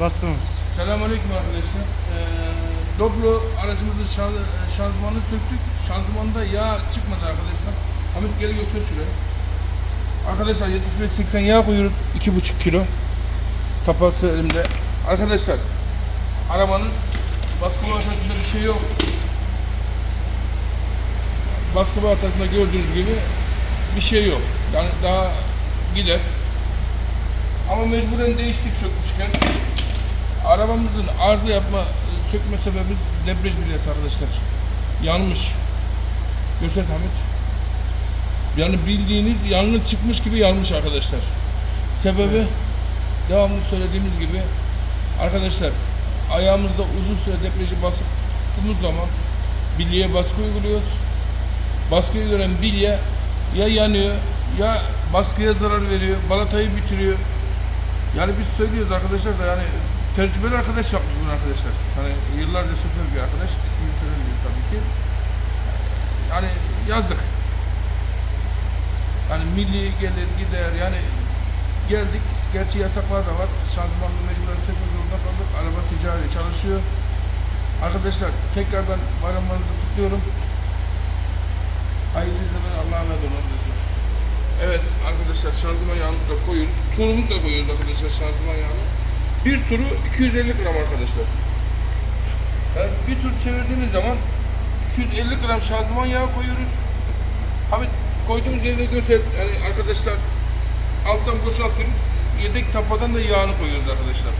Bastınız. Selamünaleyküm arkadaşlar. Ee, Doblo aracımızın şan, şanzımanını söktük. Şanzımanda yağ çıkmadı arkadaşlar. Hamit geri göster şuraya. Arkadaşlar 75-80 yağ koyuyoruz. 2,5 kilo. Tapası elimde. Arkadaşlar arabanın baskı baltasında bir şey yok. Baskı baltasında gördüğünüz gibi bir şey yok. Yani daha gider. Ama mecburen değiştik sökmüşken. Arabamızın arıza yapma, sökme sebebimiz debriyaj bilyası arkadaşlar. Yanmış. Göster Hamit. Yani bildiğiniz yangın çıkmış gibi yanmış arkadaşlar. Sebebi devamlı söylediğimiz gibi arkadaşlar ayağımızda uzun süre basıp tuttuğumuz zaman bilyeye baskı uyguluyoruz. Baskıyı gören bilye ya yanıyor ya baskıya zarar veriyor, balatayı bitiriyor. Yani biz söylüyoruz arkadaşlar da yani tecrübeli arkadaş yapmış bunu arkadaşlar. Hani yıllarca şoför bir arkadaş, ismini söylemiyoruz tabii ki. Yani yazık. Yani milli gelir gider yani geldik. Gerçi yasaklar da var. Şanzımanlı mecburen sökmek zorunda kaldık. Araba ticari çalışıyor. Arkadaşlar tekrardan bayramlarınızı kutluyorum. Hayırlı izlemeler. Allah'a emanet olun. Evet arkadaşlar şanzıman yağımızı da koyuyoruz. Turumuzu da koyuyoruz arkadaşlar şanzıman yağını. Bir turu 250 gram arkadaşlar. Yani bir tur çevirdiğimiz zaman 250 gram şanzıman yağı koyuyoruz. Abi koyduğumuz yerine göster yani arkadaşlar alttan boşaltıyoruz. Yedek tapadan da yağını koyuyoruz arkadaşlar.